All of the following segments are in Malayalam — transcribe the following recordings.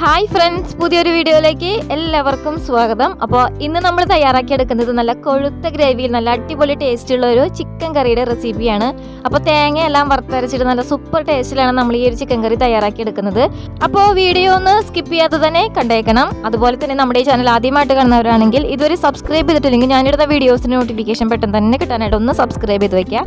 ഹായ് ഫ്രണ്ട്സ് പുതിയൊരു വീഡിയോയിലേക്ക് എല്ലാവർക്കും സ്വാഗതം. അപ്പോൾ ഇന്ന് നമ്മൾ തയ്യാറാക്കിയെടുക്കുന്നത് നല്ല കൊഴുത്ത ഗ്രേവിയിൽ നല്ല അടിപൊളി ടേസ്റ്റുള്ള ഒരു ചിക്കൻ കറിയുടെ റെസിപ്പിയാണ് അപ്പോൾ തേങ്ങയെല്ലാം വറുത്തരച്ചിട്ട് നല്ല സൂപ്പർ ടേസ്റ്റിലാണ് നമ്മൾ ഈ ഒരു ചിക്കൻ കറി തയ്യാറാക്കിയെടുക്കുന്നത്. അപ്പോൾ വീഡിയോ ഒന്ന് സ്കിപ്പ് ചെയ്യാതെ തന്നെ കണ്ടേക്കണം. അതുപോലെ തന്നെ നമ്മുടെ ഈ ചാനൽ ആദ്യമായിട്ട് കാണുന്നവരാണെങ്കിൽ ഇതുവരെ സബ്സ്ക്രൈബ് ചെയ്തിട്ടില്ലെങ്കിൽ ഞാനിടുന്ന വീഡിയോസിന് നോട്ടിഫിക്കേഷൻ പെട്ടെന്ന് തന്നെ കിട്ടാനായിട്ട് ഒന്ന് സബ്സ്ക്രൈബ് ചെയ്ത് വെക്കാം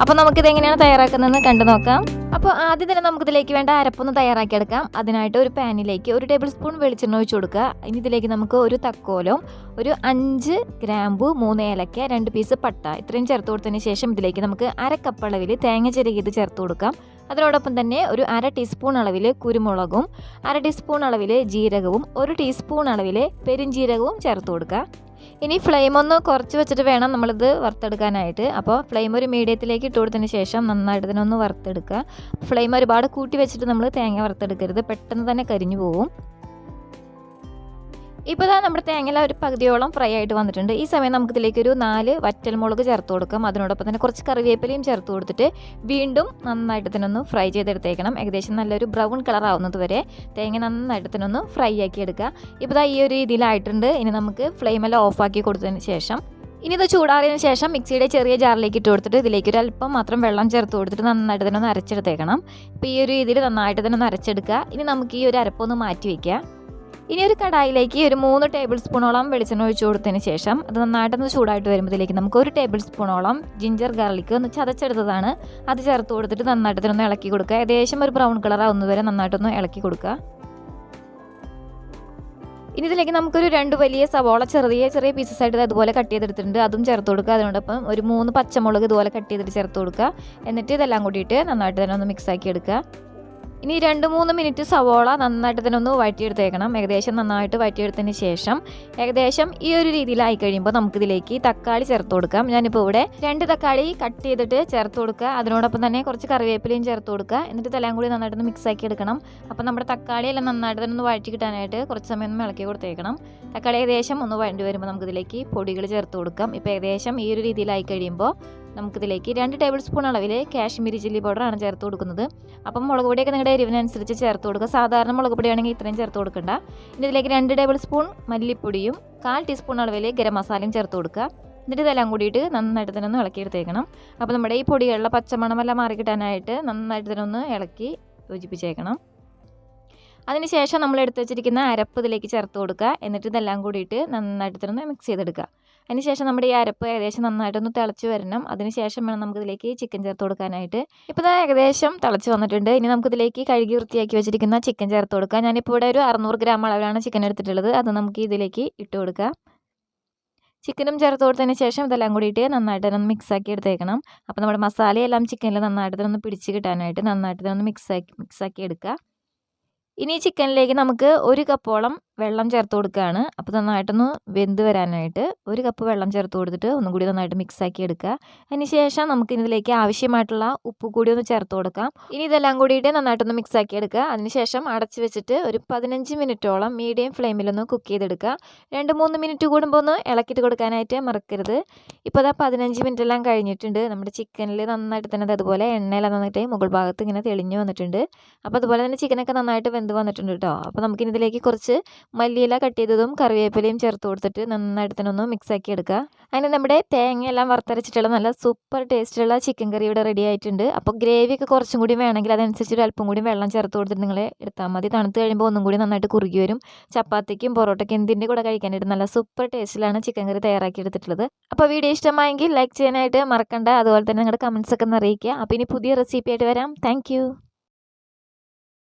അപ്പോൾ നമുക്കിത് എങ്ങനെയാണ് തയ്യാറാക്കുന്നതെന്ന് കണ്ടു നോക്കാം. അപ്പോൾ ആദ്യം തന്നെ നമുക്കിതിലേക്ക് വേണ്ട അരപ്പൊന്ന് തയ്യാറാക്കിയെടുക്കാം. അതിനായിട്ട് ഒരു പാനിലേക്ക് ഒരു ടേബിൾ സ്പൂൺ വെളിച്ചെണ്ണ ഒഴിച്ച് കൊടുക്കുക. ഇനി ഇതിലേക്ക് നമുക്ക് ഒരു തക്കോലും ഒരു അഞ്ച് ഗ്രാമ്പു മൂന്ന് ഏലക്ക രണ്ട് പീസ് പട്ട ഇത്രയും ചേർത്ത് കൊടുത്തതിന് ശേഷം ഇതിലേക്ക് നമുക്ക് അര കപ്പ് അളവിൽ തേങ്ങ ചിരകിയത് ചേർത്ത് കൊടുക്കാം. അതിനോടൊപ്പം തന്നെ ഒരു അര ടീസ്പൂൺ അളവിൽ കുരുമുളകും അര ടീസ്പൂൺ അളവിൽ ജീരകവും ഒരു ടീസ്പൂൺ അളവിൽ പെരിഞ്ജീരകവും ചേർത്ത് കൊടുക്കുക. ഇനി ഫ്ലെയിം ഒന്ന് കുറച്ച് വെച്ചിട്ട് വേണം നമ്മളിത് വറുത്തെടുക്കാനായിട്ട്. അപ്പോൾ ഫ്ലെയിം ഒരു മീഡിയത്തിലേക്ക് ഇട്ട് കൊടുത്തതിന് ശേഷം നന്നായിട്ട് ഇതിനൊന്ന് വറുത്തെടുക്കുക. ഫ്ലെയിം ഒരുപാട് കൂട്ടി വെച്ചിട്ട് നമ്മൾ തേങ്ങ വറുത്തെടുക്കരുത്. പെട്ടെന്ന് തന്നെ കരിഞ്ഞു പോകും ഇപ്പോൾ ഇതാ നമ്മുടെ തേങ്ങയില ഒരു പകുതിയോളം ഫ്രൈ ആയിട്ട് വന്നിട്ടുണ്ട്. ഈ സമയം നമുക്ക് ഇതിലേക്ക് ഒരു നാല് വറ്റൽമുളക് ചേർത്ത് കൊടുക്കാം. അതിനോടൊപ്പം തന്നെ കുറച്ച് കറിവേപ്പിലയും ചേർത്ത് കൊടുത്തിട്ട് വീണ്ടും നന്നായിട്ട് തന്നെ ഒന്ന് ഫ്രൈ ചെയ്തെടുത്തേക്കണം. ഏകദേശം നല്ലൊരു ബ്രൗൺ കളർ ആവുന്നത് വരെ തേങ്ങ നന്നായിട്ട് തന്നെ ഒന്ന് ഫ്രൈ ആക്കി എടുക്കുക. ഇപ്പോൾ ഇതാ ഈ ഒരു രീതിയിലായിട്ടുണ്ട് ഇനി നമുക്ക് ഫ്ലെയിം ഫ്ലെയിമെല്ലാം ഓഫാക്കി കൊടുത്തതിന് ശേഷം ഇനി ഇത് ചൂടാറിയതിന് ശേഷം മിക്സിയുടെ ചെറിയ ജാറിലേക്ക് ഇട്ട് കൊടുത്തിട്ട് ഇതിലേക്ക് ഒരു അല്പം മാത്രം വെള്ളം ചേർത്ത് കൊടുത്തിട്ട് നന്നായിട്ട് തന്നെ ഒന്ന് അരച്ചെടുത്തേക്കണം. ഇപ്പോൾ ഈ ഒരു രീതിയിൽ നന്നായിട്ട് തന്നെ ഒന്ന് അരച്ചെടുക്കുക. ഇനി നമുക്ക് ഈ ഒരു അരപ്പൊന്ന് മാറ്റി വയ്ക്കുക ഇനി ഒരു കടായിലേക്ക് ഒരു മൂന്ന് ടേബിൾ സ്പൂണോളം വെളിച്ചെണ്ണ ഒഴിച്ചു കൊടുത്തതിന് ശേഷം അത് നന്നായിട്ടൊന്ന് ചൂടായിട്ട് വരുമ്പോഴത്തേക്ക് നമുക്ക് ഒരു ടേബിൾ സ്പൂണോളം ജിഞ്ചർ ഗാർലിക് ഒന്ന് ചതച്ചെടുത്തതാണ്. അത് ചേർത്ത് കൊടുത്തിട്ട് നന്നായിട്ട് ഇതിനൊന്ന് ഇളക്കി കൊടുക്കുക. ഏകദേശം ഒരു ബ്രൗൺ കളർ ആവുന്നതുവരെ നന്നായിട്ടൊന്ന് ഇളക്കി കൊടുക്കുക. ഇനി ഇതിലേക്ക് നമുക്കൊരു രണ്ട് വലിയ സവോള ചെറിയ ചെറിയ പീസസ് ആയിട്ട് അതുപോലെ കട്ട് ചെയ്തെടുത്തിട്ടുണ്ട്. അതും ചേർത്ത് കൊടുക്കുക. അതിനോടൊപ്പം ഒരു മൂന്ന് പച്ചമുളക് ഇതുപോലെ കട്ട് ചെയ്തിട്ട് ചേർത്ത് കൊടുക്കുക. എന്നിട്ട് ഇതെല്ലാം കൂടിയിട്ട് നന്നായിട്ട് തന്നെ ഒന്ന് മിക്സ് ആക്കി എടുക്കുക. ഇനി രണ്ട് മൂന്ന് മിനിറ്റ് സവോള നന്നായിട്ട് തന്നെ ഒന്ന് വഴറ്റിയെടുത്തേക്കണം. ഏകദേശം നന്നായിട്ട് വഴറ്റിയെടുത്തതിന് ശേഷം ഏകദേശം ഈ ഒരു രീതിയിലായി കഴിയുമ്പോൾ നമുക്കിതിലേക്ക് തക്കാളി ചേർത്ത് കൊടുക്കാം. ഞാനിപ്പോൾ ഇവിടെ രണ്ട് തക്കാളി കട്ട് ചെയ്തിട്ട് ചേർത്ത് കൊടുക്കുക. അതിനോടൊപ്പം തന്നെ കുറച്ച് കറിവേപ്പിലയും ചേർത്ത് കൊടുക്കുക. എന്നിട്ട് ഇതെല്ലാം കൂടി നന്നായിട്ടൊന്ന് മിക്സ് ആക്കി എടുക്കണം. അപ്പോൾ നമ്മുടെ തക്കാളി എല്ലാം നന്നായിട്ട് തന്നെ ഒന്ന് വഴറ്റി കിട്ടാനായിട്ട് കുറച്ച് സമയം ഒന്ന് ഇളക്കി കൊടുത്തേക്കണം. തക്കാളി ഏകദേശം ഒന്ന് വഴണ്ടി വരുമ്പോൾ നമുക്കിതിലേക്ക് പൊടികൾ ചേർത്ത് കൊടുക്കാം. ഇപ്പോൾ ഏകദേശം ഈ ഒരു രീതിയിലായി കഴിയുമ്പോൾ നമുക്കിതിലേക്ക് രണ്ട് ടേബിൾ സ്പൂൺ അളവിൽ കാശ്മീരി ചില്ലി പൗഡറാണ് ചേർത്ത് കൊടുക്കുന്നത്. അപ്പം മുളക് പൊടിയൊക്കെ നിങ്ങളുടെ എരിവിനനുസരിച്ച് ചേർത്ത് കൊടുക്കുക. സാധാരണ മുളക് പൊടിയാണെങ്കിൽ ഇത്രയും ചേർത്ത് കൊടുക്കണ്ട. ഇനി ഇതിലേക്ക് രണ്ട് ടേബിൾ സ്പൂൺ മല്ലിപ്പൊടിയും കാൽ ടീസ്പൂൺ അളവിൽ ഗരം മസാലയും ചേർത്ത് കൊടുക്കുക. എന്നിട്ട് ഇതെല്ലാം കൂടിയിട്ട് നന്നായിട്ട് തന്നെ ഒന്ന് ഇളക്കിയെടുത്തേക്കണം. അപ്പോൾ നമ്മുടെ ഈ പൊടികളുടെ പച്ചമണമെല്ലാം മാറി കിട്ടാനായിട്ട് നന്നായിട്ട് തന്നെ ഒന്ന് ഇളക്കി യോജിപ്പിച്ചേക്കണം. അതിനുശേഷം നമ്മൾ എടുത്തു വെച്ചിരിക്കുന്ന അരപ്പ് ഇതിലേക്ക് ചേർത്ത് കൊടുക്കുക. എന്നിട്ട് ഇതെല്ലാം കൂടിയിട്ട് നന്നായിട്ട് തന്നെ മിക്സ് ചെയ്തെടുക്കുക. അതിനുശേഷം നമ്മുടെ ഈ അരപ്പ് ഏകദേശം നന്നായിട്ടൊന്ന് തിളച്ച് വരണം. അതിനുശേഷം വേണം നമുക്കിതിലേക്ക് ചിക്കൻ ചേർത്ത് കൊടുക്കാനായിട്ട്. ഇപ്പോൾ ഞാൻ ഏകദേശം തിളച്ച് വന്നിട്ടുണ്ട്. ഇനി നമുക്കിതിലേക്ക് കഴുകി വൃത്തിയാക്കി വെച്ചിരിക്കുന്ന ചിക്കൻ ചേർത്ത് കൊടുക്കുക ഞാനിപ്പോൾ ഇവിടെ ഒരു അറുന്നൂറ് ഗ്രാം അളവിലാണ് ചിക്കൻ എടുത്തിട്ടുള്ളത്. അത് നമുക്ക് ഇതിലേക്ക് ഇട്ട് കൊടുക്കുക ചിക്കനും ചേർത്ത് കൊടുത്തതിന് ശേഷം ഇതെല്ലാം കൂടിയിട്ട് നന്നായിട്ട് തന്നെ മിക്സാക്കി എടുത്തേക്കണം. അപ്പോൾ നമ്മുടെ മസാലയെല്ലാം ചിക്കനിൽ നന്നായിട്ട് ഒന്ന് പിടിച്ച് കിട്ടാനായിട്ട് നന്നായിട്ട് ഒന്ന് മിക്സാക്കി മിക്സാക്കി എടുക്കുക. ഇനി ചിക്കനിലേക്ക് നമുക്ക് ഒരു കപ്പോളം വെള്ളം ചേർത്ത് കൊടുക്കുകയാണ് അപ്പോൾ നന്നായിട്ടൊന്ന് വെന്ത് വരാനായിട്ട് ഒരു കപ്പ് വെള്ളം ചേർത്ത് കൊടുത്തിട്ട് ഒന്നും കൂടി നന്നായിട്ട് മിക്സാക്കി എടുക്കുക. അതിന് ശേഷം നമുക്ക് ഇതിലേക്ക് ആവശ്യമായിട്ടുള്ള ഉപ്പ് കൂടി ഒന്ന് ചേർത്ത് കൊടുക്കാം. ഇനി ഇതെല്ലാം കൂടിയിട്ട് നന്നായിട്ടൊന്ന് മിക്സാക്കി എടുക്കുക. അതിനുശേഷം അടച്ച് വെച്ചിട്ട് ഒരു പതിനഞ്ച് മിനിറ്റോളം മീഡിയം ഫ്ലെയിമിലൊന്ന് കുക്ക് ചെയ്തെടുക്കുക. രണ്ട് മൂന്ന് മിനിറ്റ് കൂടുമ്പോൾ ഒന്ന് ഇളക്കിയിട്ട് കൊടുക്കാനായിട്ട് മറക്കരുത്. ഇപ്പോൾ അതാ പതിനഞ്ച് മിനിറ്റ് എല്ലാം കഴിഞ്ഞിട്ടുണ്ട്. നമ്മുടെ ചിക്കനിൽ നന്നായിട്ട് തന്നെ അതുപോലെ എണ്ണയെല്ലാം നന്നായിട്ട് മുകൾ ഭാഗത്ത് ഇങ്ങനെ തെളിഞ്ഞു വന്നിട്ടുണ്ട്. അപ്പോൾ അതുപോലെ തന്നെ ചിക്കനൊക്കെ നന്നായിട്ട് വെന്ത് വന്നിട്ടുണ്ട് കേട്ടോ അപ്പോൾ നമുക്കിനി ഇതിലേക്ക് കുറച്ച് മല്ലിയില കട്ട് ചെയ്തതും കറിവേപ്പിലയും ചേർത്ത് കൊടുത്തിട്ട് നന്നായിട്ട് തന്നെ ഒന്ന് മിക്സ് ആക്കി എടുക്കുക. അങ്ങനെ നമ്മുടെ തേങ്ങയെല്ലാം വറുത്തരച്ചിട്ടുള്ള നല്ല സൂപ്പർ ടേസ്റ്റുള്ള ചിക്കൻ കറി ഇവിടെ റെഡി ആയിട്ടുണ്ട്. അപ്പോൾ ഗ്രേവി ഒക്കെ കുറച്ചും കൂടി വേണമെങ്കിൽ അതനുസരിച്ച് ഒരു അല്പം കൂടി വെള്ളം ചേർത്ത് കൊടുത്തിട്ട് നിങ്ങൾ എടുത്താൽ മതി. തണുത്ത് കഴിയുമ്പോൾ ഒന്നും കൂടി നന്നായിട്ട് കുറുകി വരും. ചപ്പാത്തിക്കും പൊറോട്ടയ്ക്കും എന്തിന്റെ കൂടെ കഴിക്കാനായിട്ട് നല്ല സൂപ്പർ ടേസ്റ്റിലാണ് ചിക്കൻ കറി തയ്യാറാക്കി എടുത്തിട്ടുള്ളത് അപ്പോൾ വീഡിയോ ഇഷ്ടമായെങ്കിൽ ലൈക്ക് ചെയ്യാനായിട്ട് മറക്കണ്ട. അതുപോലെ തന്നെ നിങ്ങളുടെ കമൻസ് ഒക്കെ ഒന്ന് അറിയിക്കുക. അപ്പോൾ ഇനി പുതിയ റെസിപ്പി ആയിട്ട് വരാം. താങ്ക്